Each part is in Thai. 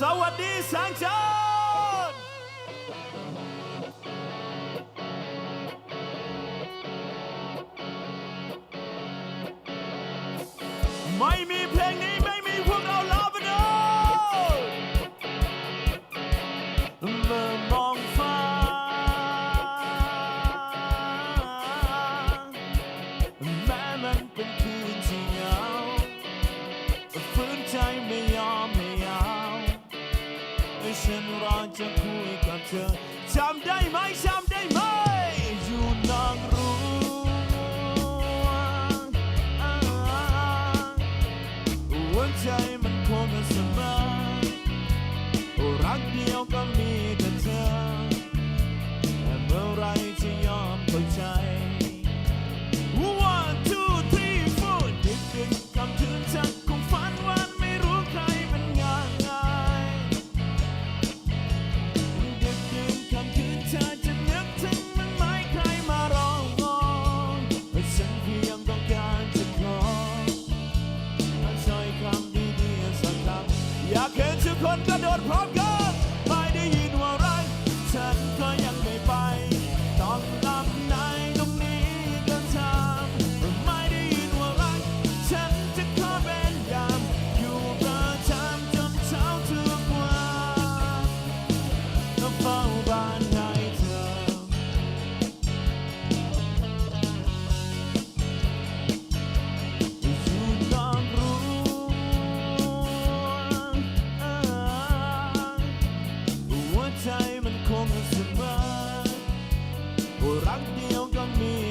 สวัสดีแสงจันทร์ไม่มี และฉันรอจะคุยกับเธอจำได้ไหมจำได้ไหม อยู่นางรู้หัวใจมันคงเสมอรักเดียวก็มี Lord, from God. Campeão é o caminho.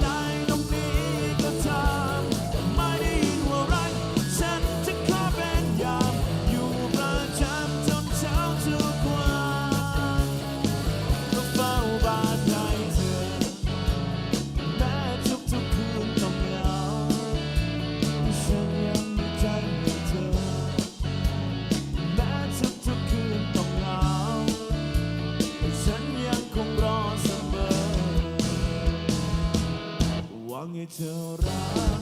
no. To curang